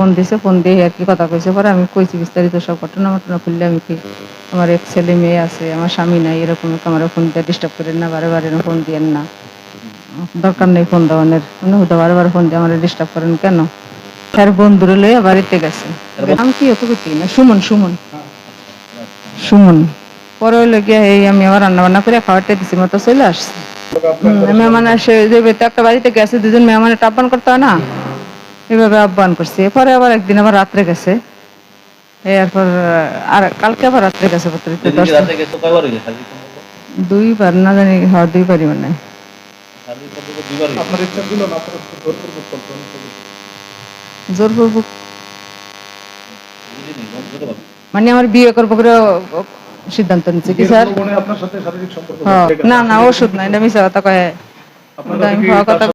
Phone দিছে phone দিয়ে আর কি কথা কইছে পরে আমি কইছি বিস্তারিত সব ঘটনা ঘটনা খুললে আমি কি আমার এক ছেলে মেয়ে আছে আমার স্বামী নাই এরকম আমার ফোন দিয়ে ডিস্টার্ব করেন না বারে বারে ফোন দিয়েন না। দরকার নেই ফোন দেওয়ানের। হয়তো বারে বারে ফোন দিয়ে আমার ডিস্টার্ব করেন কেন? তার বন্ধুরে লইয়া বাড়িতে গেছে। আমি কি অত না? সুমন সুমন। সুমন। পরে হইল গিয়ে এই আমি আবার রান্না বান্না করে খাওয়াতে দিছি মতো চলে আসছি। মেহমান আসে যে একটা বাড়িতে গেছে দুজন মেহমানের আহ্বান করতে হয় না? এভাবে আহ্বান করছে। এরপরে আবার একদিন আবার রাত্রে গেছে। এরপর আর কালকে আবার রাত্রে গেছে দশটা। দুইবার না জানি হ্যাঁ দুইবারই মানে জোরপূর্বক মানে আমার বিয়ে করব করে সিদ্ধান্ত নিচ্ছি কি স্যার? হ্যাঁ, না না ওষুধ নাই এটা মিশা কথা কয়ে